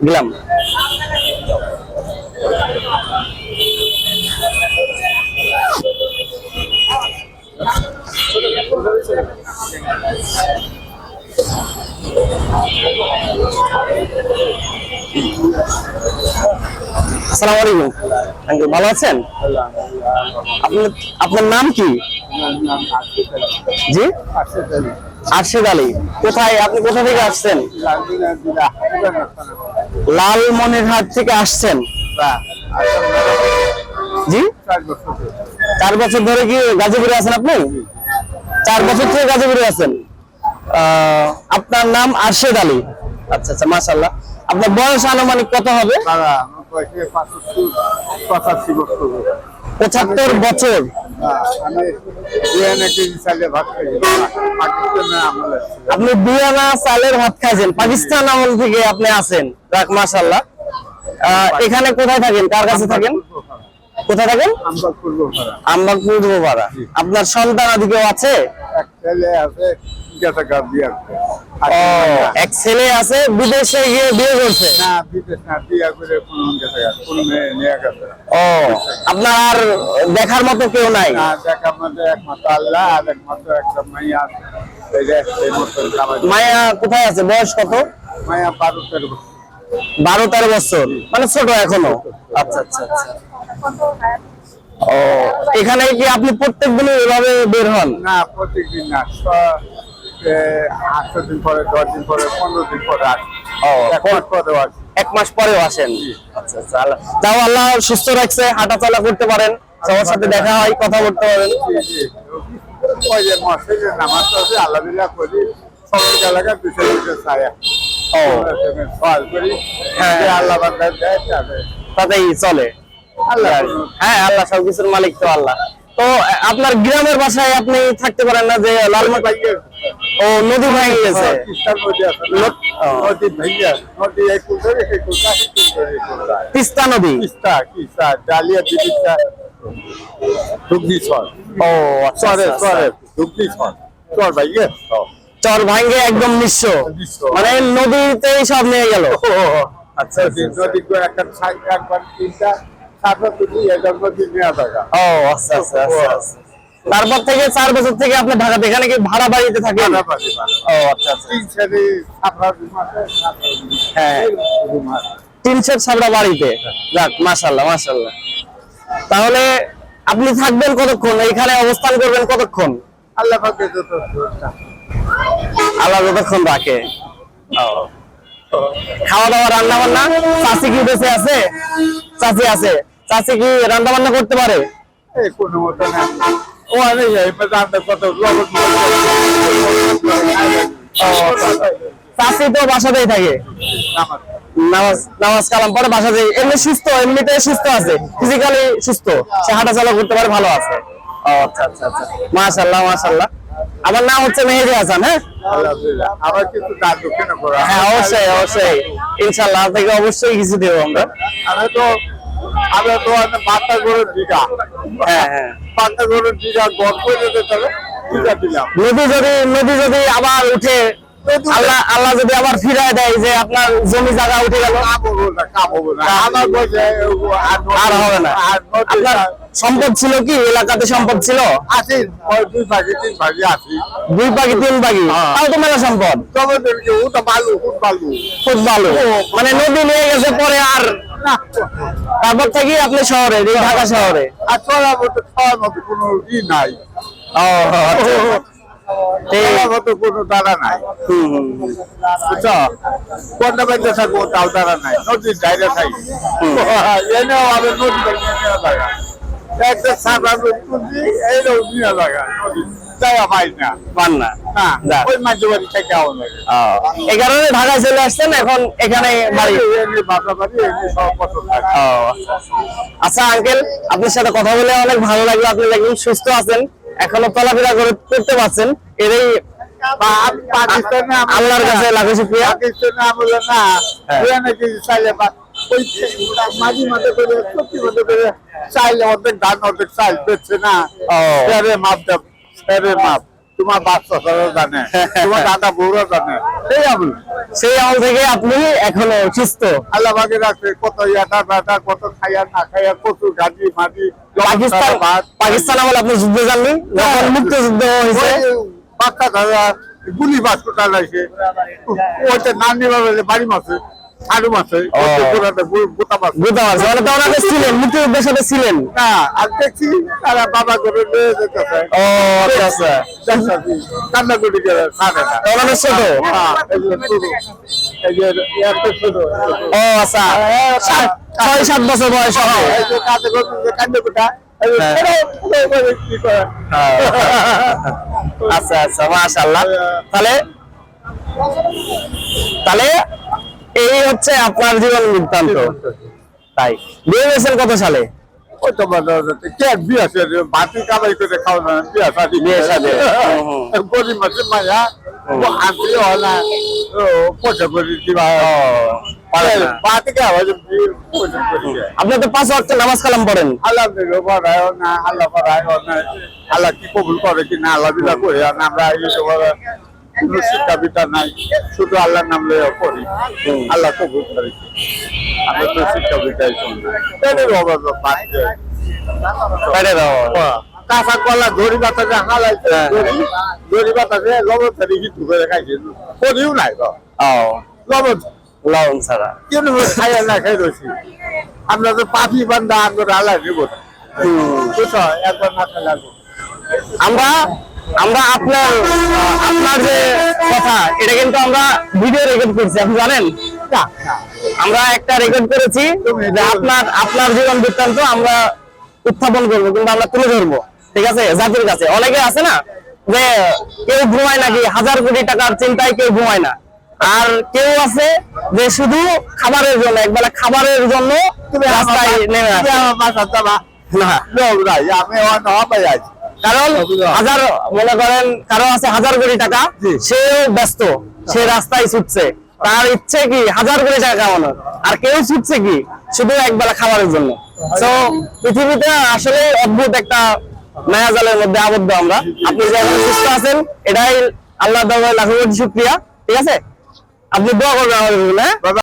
গেলাম আসসালামু আলাইকুম আঙ্কেল ভালো আছেন আপনার আপনার নাম কি জি? আরশেদ আলী। কোথায়? আপনি কোথা থেকে আসছেন? লালমনিরহাট থেকে আসছেন? জি? চার বছর ধরে কি গাজীপুরে আছেন আপনি? চার বছর থেকে গাজীপুরে আছেন। আপনার নাম আরশেদ আলী। আচ্ছা আচ্ছা মাশাল্লাহ আপনার বয়স আনুমানিক কত হবে। পঁচাত্তর বছর। আমি। আপনি বিয়ানা চালের ভাত খাইছেন পাকিস্তান আমল থেকে আপনি আছেন রাখ মাশাল্লাহ আহ, এখানে কোথায় থাকেন? কার কাছে থাকেন? কোথায় থাকেন? আমরা পূর্ব পাড়া আপনার সন্তান আদি কেউ আছে? এক ছেলে আছে। বিয়ে করে। এক ছেলে আছে বিদেশে গিয়ে বিয়ে করছে? না বিদেশ না বিয়ে করে কোন গেছে। কোন মেয়ে নিয়ে গেছে। ও আপনার আর দেখার মতো কেউ নাই? না দেখার মধ্যে একমাত্র আল্লাহ আর একমাত্র একটা মাইয়া মতো। মায়া কোথায় আছে? বয়স কত? মাইয়া বারো তেরো বছর। বারো তেরো বছর। মানে ছোট এখনও? আচ্ছা আচ্ছা আচ্ছা। ও এখানে কি আপনি প্রত্যেক দিনই এভাবে বের হন? না প্রত্যেকদিন না আটশো দিন পরে দশ দিন পরে পনেরো দিন পরে আসি। ও এক মাস পরে আসি। এক মাস পরেও আসেন? আচ্ছা আচ্ছা আল্লাহ যাও আল্লাহ সুস্থ রাখছে হাঁটা চলা করতে পারেন। সবার সাথে দেখা হয় কথা বলতে পারেন। জি, জি। ওই যে মসজিদে নামাজ পড়ি আল্লাহ করি সবাই এলাকা পিছিয়ে পিছিয়ে ছায়া। ও। করি। হ্যাঁ। আল্লাহ বান্দা দেয় তাদের। তাতেই চলে। আল্লাহ হ্যাঁ আল্লাহ সবকিছুর মালিক তো আল্লাহ। তো আপনার গ্রামের বাসায় আপনি থাকতে পারেন না যে লালমা ও নদী ভেঙে গেছে। নদী তিস্তা নদী কিস্তা কিস্তা ডালিয়া ও আচ্ছা চরে আচ্ছা, চরে আচ্ছা। ছড় চর ভাই চর ভাঙ্গে একদম নিঃস্ব। মানে নদীতেই সব নিয়ে গেল। আচ্ছা নদী একটা তিনটা নেওয়া থাকা ও আচ্ছা আচ্ছা আচ্ছা আচ্ছা। তারপর থেকে চার বছর থেকে আপনি ঢাকাতে এখানে কি ভাড়া বাড়িতে থাকেন? ও আচ্ছা আচ্ছা। হ্যাঁ। তিন সেট ছাবড়া বাড়িতে? যাক তাহলে আপনি থাকবেন কতক্ষণ? এখানে অবস্থান করবেন কতক্ষণ? আল্লাহ আল্লাহ যতক্ষণ রাখে। খাওয়া দাওয়া রান্না বান্না চাষি কি বেঁচে আছে? চাষি আছে। চাষি কি রান্না বান্না করতে পারে? কোনো মতো না। ও আমি যাই রান্না কত লবণ চাষি তো বাসাতেই থাকে। নামাজ। নামাজ কালাম পরে বাসাতে এমনি সুস্থ এমনিতে সুস্থ আছে। ফিজিক্যালি সুস্থ। সে হাঁটা চলা করতে পারে ভালো আছে। আচ্ছা আচ্ছা আচ্ছা। মাশাল্লাহ মাশাল্লাহ আমার নাম হচ্ছে মেহেদি হাসান হ্যাঁ? আবার কিন্তু তার দক্ষিণে হ্যাঁ অবশ্যই অবশ্যই। ইনশাল্লাহ আপনাকে অবশ্যই কিছু দেবো আমরা। আমি তো আমি তো বাচ্চা গরুর দিঘা। হ্যাঁ হ্যাঁ। বাচ্চা গরুর দিঘা গল্প যেতে নদী যদি নদী যদি আবার উঠে আল্লাহ আল্লাহ যদি আবার ফিরায় দেয় যে আপনার জমি জায়গা উঠে গেল আমার আর হবে না। আপনার সম্পদ ছিল কি? এলাকাতে সম্পদ ছিল? দুই ভাগে তিন ভাগে আসি দুই পাখি তিন পাখি তাও তো মেলা সম্পদ। বালু বালু মানে নদী নিয়ে গেছে পরে আর না। তারপর থেকে আপনি শহরে এই ঢাকা শহরে? আর চলার মতো খাওয়ার মতো কোনো ই নাই। ও আচ্ছা। চলার মতো কোনো দাঁড়া নাই। বুঝছ? কোনটা বাইতে থাকব তাও দাঁড়া নাই। নদীর বাইরে থাকি। এনেও আমি নদী একটা নদী নদী জায়গা পাই না। পান না। ওই মাঝে বাড়ি থেকে লাগে এই কারণে ঢাকায় চলে আসছেন এখন এখানে বাড়ি। আচ্ছা আঙ্কেল আপনার সাথে কথা বলে অনেক ভালো লাগল আপনি একদম সুস্থ আছেন এখনও চলাফেরা করে করতে পারছেন আমরা- আল্লাহর কাছে লাখো শুকরিয়া। পাকিস্তানে আমরা না। হ্যাঁ। চাইলে ওই মাঝে মাঝে করে সত্যি মাঝে করে চাইলে অর্ধেক ধান অর্ধেক চাল পেচ্ছে না। মাপ দেব ফেরে মাপ। তোমার বাচ্চা জানে তোমার দাদা বউরা জানে। এই আমল। সেই আমল থেকে আপনি এখনও সুস্থ আল্লাহ বাগে রাখছে কত ইয়াটা বাটা কত খাইয়া না খাইয়া কত গাড়ি মাটি পাকিস্তান পাকিস্তান আমল আপনি যুদ্ধ জাননি যখন মুক্ত যুদ্ধ হয়েছে? বাচ্চা ধরা গুলি বাস কোটা লাগছে ওইটা নানি বাবা বাড়ি মাছে আলু মাছে মানে তো ওনাদের ছিলেন মুক্তিযুদ্ধের সাথে ছিলেন। না আর দেখছি তারা বাবা করে নিয়ে যেতেছে। ও আচ্ছা আচ্ছা। কান্না করে গেলে খাবে না। ওনাদের ছোট? হ্যাঁ, এই যে ছোট, এই যে একটা ছোট, ও আচ্ছা। ছয় সাত বছর বয়স হবে। এই যে কাঁদে করছে, যে কান্দে কোটা, এই যে হ্যাঁ। ছোট, ছোট করে কি করে? আচ্ছা আচ্ছা মাশাআল্লাহ। তাহলে? তাহলে এই হচ্ছে আপনার জীবন বৃত্তান্ত। তাই। বিয়ে হয়েছেন কত সালে? গরিব মায়া, হয় না। আপনি তো পাঁচ ওয়াক্ত নামাজ কালাম পড়েন। আল্লাহ না, আল্লাহ না। আল্লাহ কি কবুল করে কি না আল্লাহ করে আমরা এই কোনো শিক্ষা নাই শুধু আল্লাহর নাম লইয়া পড়ি। আল্লাহ কবুল করে। কি। আমরা তো শিক্ষা বিদ্যাই শুনি এদের অভাব বাদ দেয়। পেটে দাও কাঁচা কলা দড়ি বাতাসে হালাইছে। দড়ি দড়ি বাতাসে লবণ ছাড়ি কিছু করে খাইছে। করিও নাই তো? ও লবণ। লবণ ছাড়া। কেন খাইয়া না খাই রয়েছি আমরা তো পাখি বান্ধা হালাই দিব একবার না খাই লাগবো। আমরা আমরা আপনার আপনার যে কথা এটা কিন্তু আমরা ভিডিও রেকর্ড করছি আপনি জানেন? আমরা একটা রেকর্ড করেছি যে আপনার আপনার জীবন বৃত্তান্ত আমরা উত্থাপন করব কিন্তু আমরা তুলে ধরবো ঠিক আছে? জাতির কাছে। অনেকে আছে না যে কেউ ঘুমায় নাকি হাজার কোটি টাকার চিন্তায় কেউ ঘুমায় না। আর কেউ আছে যে শুধু খাবারের জন্য একবেলা খাবারের জন্য রাস্তায় নেমে আসে। না। আমি অন্য হবে আছি। কারণ হাজার মনে করেন কারও আছে হাজার কোটি টাকা। সেও ব্যস্ত সে রাস্তায় ছুটছে। তার ইচ্ছে কি হাজার কোটি টাকা কামানোর? আর কেউ ছুটছে কি? শুধু একবেলা খাবারের জন্য। তো পৃথিবীতে আসলে অদ্ভুত একটা মায়াজালের মধ্যে আবদ্ধ আমরা। আপনি যে এখন সুস্থ আছেন এটাই আল্লাহ দরবারে লাখো কোটি শুক্রিয়া। ঠিক আছে? আপনি দোয়া করবেন আমাদের হ্যাঁ?